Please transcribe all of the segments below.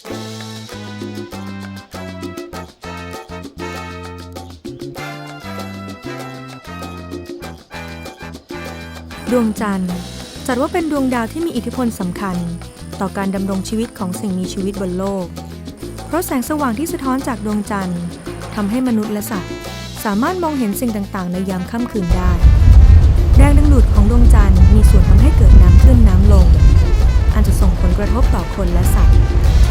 ดวงจันทร์จัดว่าเป็นดวงดาวที่มีอิทธิพลสำคัญ ต่อการดำรงชีวิตของสิ่งมีชีวิตบนโลก เพราะแสงสว่างที่สะท้อนจากดวงจันทร์ทำให้มนุษย์และสัตว์ สามารถมองเห็นสิ่งต่างๆ ในยามค่ำคืนได้ แรงดึงดูดของดวงจันทร์มีส่วนทำให้เกิดน้ำขึ้นน้ำลง อันจะส่งผลกระทบต่อคนและสัตว์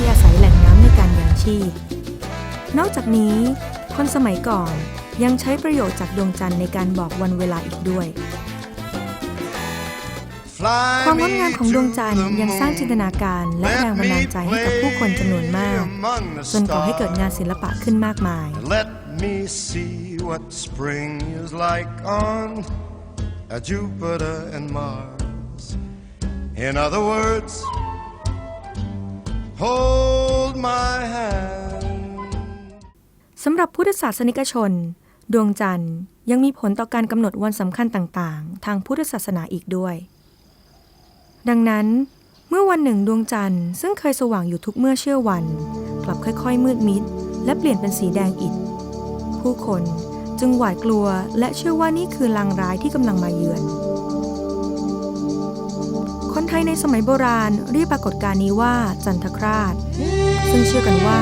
ที่อาศัยแหล่งน้ำในการยังชีพ นอกจากนี้ คนสมัยก่อนยังใช้ประโยชน์จากดวงจันทร์ในการบอกวันเวลาอีกด้วย ความงดงามของดวงจันทร์ยังสร้างจินตนาการและแรงบันดาลใจให้กับผู้คนจำนวนมาก จนก่อให้เกิดงานศิลปะขึ้นมากมาย Let me see what spring is like on Jupiter and Mars. In other words, hold my hand. สำหรับพุทธศาสนิกชน ดวงจันทร์ยังมีผลต่อการกำหนดวันสำคัญต่างๆ ทางพุทธศาสนาอีกด้วย ดังนั้น เมื่อวันหนึ่งดวงจันทร์ซึ่งเคยสว่างอยู่ทุกเมื่อเชื่อวัน กลับค่อยๆ มืดมิด และเปลี่ยนเป็นสีแดงอิฐผู้คนจึงหวาดกลัวและเชื่อว่านี่คือลางร้ายที่กำลังมาเยือน ไทยในสมัยโบราณเรียกปรากฏการณ์นี้ว่าจันทคราช ซึ่งเชื่อกันว่า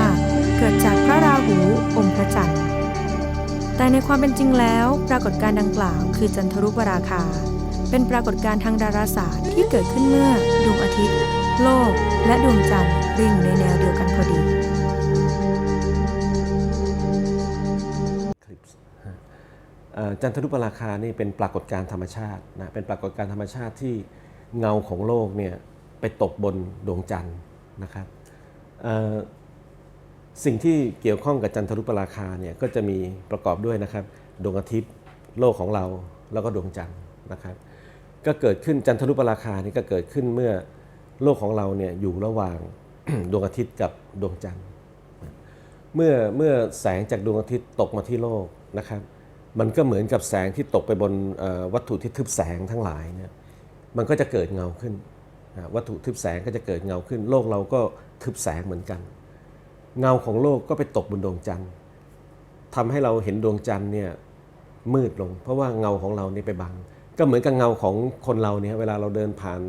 เกิดจากพระราหูอมพระจันทร์ แต่ในความเป็นจริงแล้ว ปรากฏการณ์ดังกล่าว คือจันทรุปราคา เป็นปรากฏการณ์ทางดาราศาสตร์ที่เกิดขึ้นเมื่อดวงอาทิตย์ โลก และดวงจันทร์เรียงอยู่ในแนวเดียวกันพอดีจันทรุปราคานี่เป็นปรากฏการณ์ธรรมชาตินะเป็นปรากฏการณ์ธรรมชาติที่ เงาของโลกเนี่ยไปตกบนดวงจันทร์นะครับสิ่งที่เกี่ยวข้องกับจันทรุปราคาเนี่ยก็จะมีประกอบด้วยนะครับดวงอาทิตย์โลกของเราแล้วก็ดวงจันทร์นะครับ ก็เกิดขึ้นจันทรุปราคานี่ก็เกิดขึ้นเมื่อโลกของเราเนี่ยอยู่ระหว่างดวงอาทิตย์กับดวงจันทร์ เมื่อเมื่อแสงจากดวงอาทิตย์ตกมาที่โลกนะครับ มันก็เหมือนกับแสงที่ตกไปบนวัตถุที่ทึบแสงทั้งหลายเนี่ย มันก็จะเกิดเงาขึ้น วัตถุทึบแสงก็จะเกิดเงาขึ้น โลกเราก็ทึบแสงเหมือนกัน เงาของโลกก็ไปตกบนดวงจันทร์ทำให้เราเห็นดวงจันทร์เนี่ยมืดลง เพราะว่าเงาของเรานี่ไปบัง ก็เหมือนกับเงาของคนเราเนี่ยเวลาเราเดินผ่าน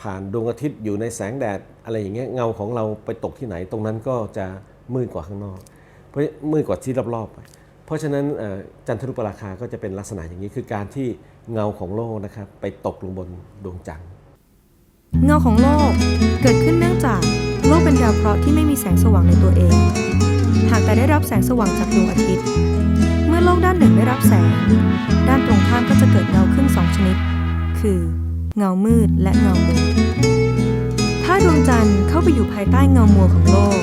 ผ่านดวงอาทิตย์อยู่ในแสงแดดอะไรอย่างเงี้ยเงาของเราไปตกที่ไหน ตรงนั้นก็จะมืดกว่าข้างนอก เพราะมืดกว่าที่รอบๆ เพราะฉะนั้นจันทรุปราคาก็จะเป็นลักษณะอย่างนี้คือการที่ เงาของโลกนะครับไปตกลงบนดวงจันทร์ เงาของโลกเกิดขึ้นเนื่องจากโลกเป็นดาวเคราะห์ที่ไม่มีแสงสว่างในตัวเอง หากแต่ได้รับแสงสว่างจากดวงอาทิตย์ เมื่อโลกด้านหนึ่งได้รับแสง ด้านตรงข้ามก็จะเกิดเงาขึ้นสองชนิด คือ เงามืดและเงามัวถ้าดวงจันทร์เข้าไปอยู่ภายใต้เงามัวของโลก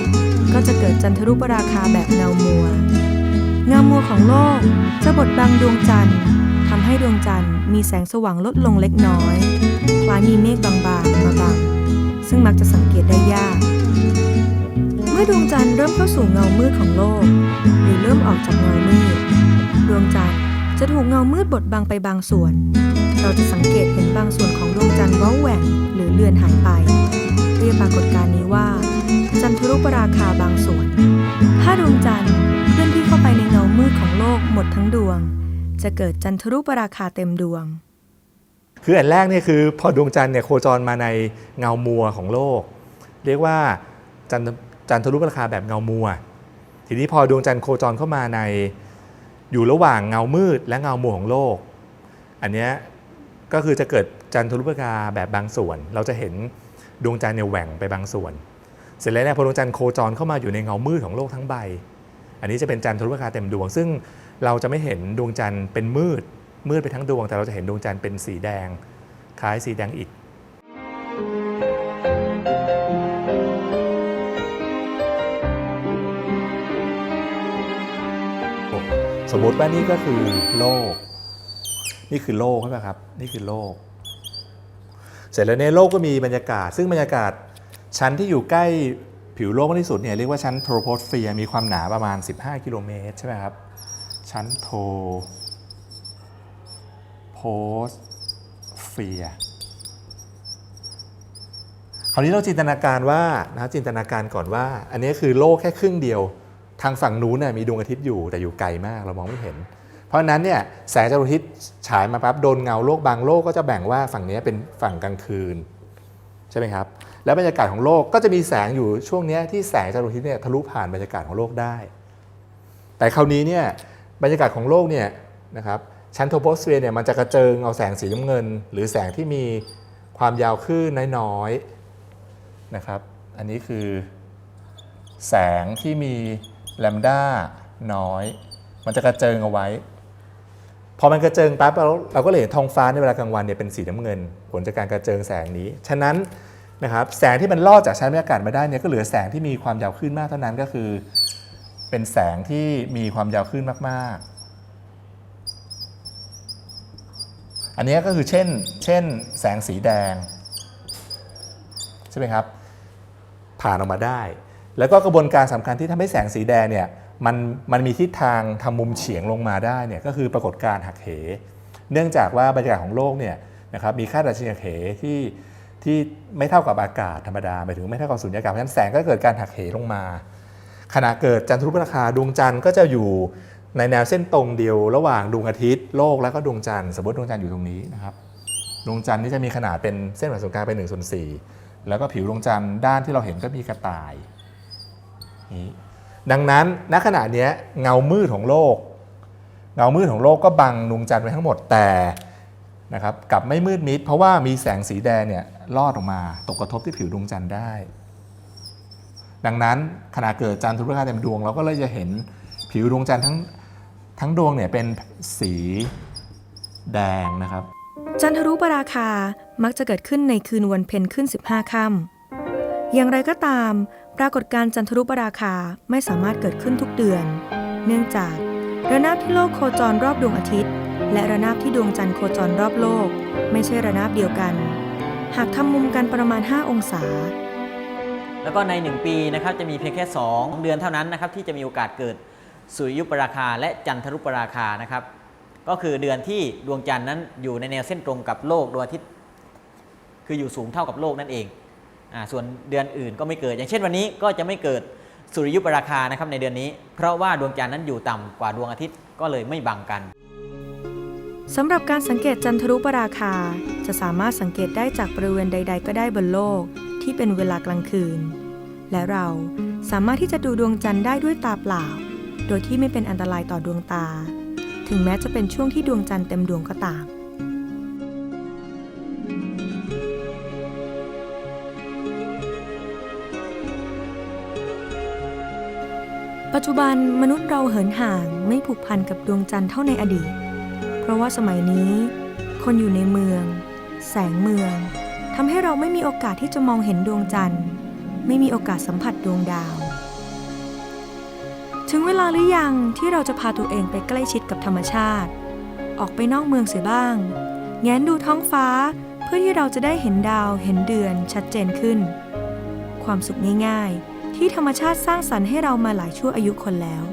ก็จะเกิดจันทรุปราคาแบบเงามัว เงามัวของโลกจะบดบังดวงจันทร์ำให้ดวงจันทร์มีแสงสว่างลดลงเล็กน้อย คล้ายมีเมฆบางๆ มาบัง ซึ่งมักจะสังเกตได้ยาก เมื่อดวงจันทร์เริ่มเข้าสู่เงามืดของโลก หรือเริ่มออกจากเงามืด ดวงจันทร์จะถูกเงามืดบดบังไปบางส่วน เราจะสังเกตเห็นบางส่วนของดวงจันทร์ว้าแหว่งหรือเลือนหายไป เรียกปรากฏการณ์นี้ว่า จันทรุปราคาบางส่วน ถ้าดวงจันทร์เคลื่อนที่เข้าไปในเงามืดของโลกหมดทั้งดวง จะเกิดจันทรุปราคาเต็มดวง คืออันแรกเนี่ยคือพอดวงจันทร์เนี่ยโคจรมาในเงามัวของโลก เรียกว่าจันทจันทรุปราคาแบบเงามัว ทีนี้พอดวงจันทร์โคจรเข้ามาในอยู่ระหว่างเงามืดและเงามัวของโลก อันเนี้ยก็คือจะเกิดจันทรุปราคาแบบบางส่วน เราจะเห็นดวงจันทร์เนี่ยแหว่งไปบางส่วน เสร็จแล้วเนี่ยพอดวงจันทร์โคจรเข้ามาอยู่ในเงามืดของโลกทั้งใบ อันนี้จะเป็นจันทรุปราคาเต็มดวง ซึ่ง เราจะไม่เห็นดวงจันทร์เป็นมืด มืดไปทั้งดวง แต่เราจะเห็นดวงจันทร์เป็นสีแดง คล้ายสีแดงอิฐสมมติว่านี่ก็คือโลก นี่คือโลกใช่ไหมครับ นี่คือโลก เสร็จแล้วในโลกก็มีบรรยากาศ ซึ่งบรรยากาศชั้นที่อยู่ใกล้ผิวโลกมากที่สุดเนี่ยเรียกว่าชั้นโทรโพสเฟียร์มีความหนาประมาณ 15 กิโลเมตรใช่ไหมครับ ชั้นโท โพสเฟียร์คราวนี้เราจินตนาการว่านะจินตนาการก่อนว่า อันนี้คือโลกแค่ครึ่งเดียว ทางฝั่งนู้นน่ะมีดวงอาทิตย์อยู่แต่อยู่ไกลมากเรามองไม่เห็น เพราะนั้นเนี่ยแสงจากดวงอาทิตย์ฉายมาปั๊บโดนเงาโลกบางโลกก็จะแบ่งว่าฝั่งนี้เป็นฝั่งกลางคืนใช่ไหมครับแล้วบรรยากาศของโลกก็จะมีแสงอยู่ช่วงนี้ที่แสงจากดวงอาทิตย์เนี่ยทะลุผ่านบรรยากาศของโลกได้ แต่คราวนี้เนี่ย บรรยากาศของโลกเนี่ยนะครับชั้นโทโปสเฟียร์เนี่ยมันจะกระเจิงเอาแสงสีน้ำเงิน หรือแสงที่มีความยาวคลื่นน้อยๆนะครับ อันนี้คือแสงที่มีแลมด้าน้อย มันจะกระเจิงเอาไว้ พอมันกระเจิงปั๊บเราเราก็เลยเห็นท้องฟ้าในเวลากลางวันเนี่ยเป็นสีน้ำเงิน ผลจากการกระเจิงแสงนี้ ฉะนั้นนะครับแสงที่มันลอดจากชั้นบรรยากาศมาได้เนี่ยก็เหลือแสงที่มีความยาวคลื่นมากเท่านั้นก็คือ เป็นแสงที่มีความยาวคลื่นมากๆ อันนี้ก็คือเช่น เช่นแสงสีแดง ใช่ไหมครับ ผ่านออกมาได้ แล้วก็กระบวนการสำคัญที่ทำให้แสงสีแดงเนี่ยมันมันมีทิศทางทำมุมเฉียงลงมาได้เนี่ยก็คือปรากฏการณ์หักเห เนื่องจากว่าบรรยากาศของโลกเนี่ยนะครับมีค่าดัชนีหักเหที่ที่ไม่เท่ากับอากาศธรรมดาหมายถึงไม่เท่ากับสุญญากาศเพราะฉะนั้นแสงก็เกิดการหักเหลงมา ขณะเกิดจันทรุปราคาดวงจันทร์ก็จะอยู่ในแนวเส้นตรงเดียว ระหว่างดวงอาทิตย์โลกแล้วก็ดวงจันทร์สมมติดวงจันทร์อยู่ตรงนี้นะครับดวงจันทร์นี่จะมีขนาดเป็นเส้นผ่านศูนย์กลางเป็น1ส่วน4แล้วก็ผิวดวงจันทร์ด้านที่เราเห็นก็มีกระต่ายนี่ดังนั้นณขณะนี้เงามืดของโลก เงามืดของโลกก็บังดวงจันทร์ไว้ทั้งหมดแต่นะครับกลับไม่มืดมิดเพราะว่ามีแสงสีแดงเนี่ยลอดออกมาตกกระทบที่ผิวดวงจันทร์ได้ ดังนั้นขณะเกิดจันทรุปราคาเต็มดวงเราก็เลยจะเห็นผิวดวงจันทร์ทั้งทั้งดวงเนี่ยเป็นสีแดงนะครับ จันทรุปราคามักจะเกิดขึ้นในคืนวันเพ็ญขึ้น 15ค่ำอย่างไรก็ตาม ปรากฏการณ์จันทรุปราคาไม่สามารถเกิดขึ้นทุกเดือน เนื่องจากระนาบที่โลกโคจรรอบดวงอาทิตย์ และระนาบที่ดวงจันทร์โคจรรอบโลก ไม่ใช่ระนาบเดียวกัน หากทำมุมกันประมาณ 5 องศา แล้วก็ใน 1 ปีนะครับจะมีเพียงแค่ 2 เดือนเท่านั้นนะครับที่จะมีโอกาสเกิดสุริยุปราคาและจันทรุปราคานะครับก็คือเดือนที่ดวงจันทร์นั้นอยู่ในแนวเส้นตรงกับโลกดวงอาทิตย์ คืออยู่สูงเท่ากับโลกนั่นเองอส่วนเดือนอื่นก็ไม่เกิด อย่างเช่นวันนี้ก็จะไม่เกิดสุริยุปราคานะครับในเดือนนี้ เพราะว่าดวงจันทร์นั้นอยู่ต่ำกว่าดวงอาทิตย์ก็เลยไม่บังกัน สำหรับการสังเกตจันทรุปราคา จะสามารถสังเกตได้จากบริเวณใด ๆ ก็ได้บนโลกที่เป็นเวลากลางคืน และเราสามารถที่จะดูดวงจันทร์ได้ด้วยตาเปล่า โดยที่ไม่เป็นอันตรายต่อดวงตา ถึงแม้จะเป็นช่วงที่ดวงจันทร์เต็มดวงก็ตามปัจจุบันมนุษย์เราเหินห่างไม่ผูกพันกับดวงจันทร์เท่าในอดีต เพราะว่าสมัยนี้ คนอยู่ในเมือง แสงเมืองทำให้เราไม่มีโอกาสที่จะมองเห็นดวงจันทร์ ไม่มีโอกาสสัมผัสดวงดาว ถึงเวลาหรือยังที่เราจะพาตัวเองไปใกล้ชิดกับธรรมชาติ ออกไปนอกเมืองเสียบ้าง แง้นดูท้องฟ้าเพื่อที่เราจะได้เห็นดาวเห็นเดือนชัดเจนขึ้น ความสุขง่ายๆ ที่ธรรมชาติสร้างสรรค์ให้เรามาหลายชั่วอายุคนแล้ว